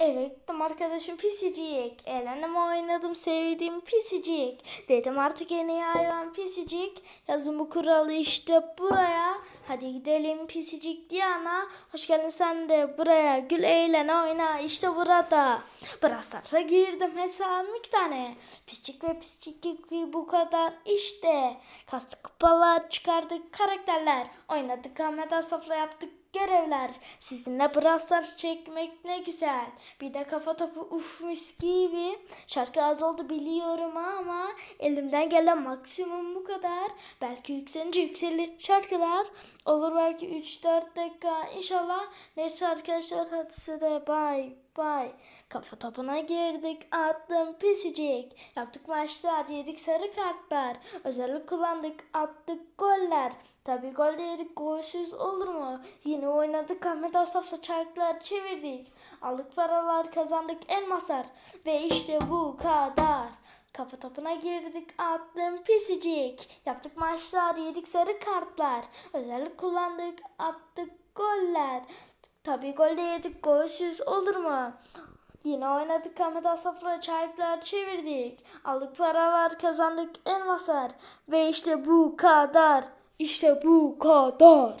Evet, arkadaşım pisicik. Eğlendim oynadım sevdiğim pisicik. Dedim artık en iyi hayvan pisicik. Yazın bu kuralı işte buraya. Hadi gidelim pisicik Diana. Hoş geldin sen de buraya. Gül eğlen oyna işte burada. Brawl Stars'a girdim hesabım iki tane. Pisicik ve pisicik bu kadar işte. Kastık kupalar çıkardık karakterler. Oynadık Ahmet safla yaptık görevler. Sizinle Brawl çekmek ne güzel. Bir de kafa topu uf mis gibi. Şarkı az oldu biliyorum ama elimden gelen maksimum bu kadar. Belki yükselince yükselir şarkılar. Olur belki 3-4 dakika inşallah. Neyse arkadaşlar hadi size bye bye. Kafa topuna girdik attım pisicik. Yaptık maçlar yedik sarı kartlar. Özellik kullandık attık goller. Tabi gol de yedik golsüz olur mu? Yine oynadık Ahmet Asaf'la çarklar çevirdik. Aldık paralar kazandık elmaslar. Ve işte bu kadar. Kafa topuna girdik attım pisicik. Yaptık maçlar yedik sarı kartlar. Özellik kullandık attık goller. Tabi gol de yedik golsüz olur mu? Yine oynadık Ahmet Asaf'la çarklar çevirdik. Aldık paralar kazandık elmaslar. Ve işte bu kadar. İşte bu kadar.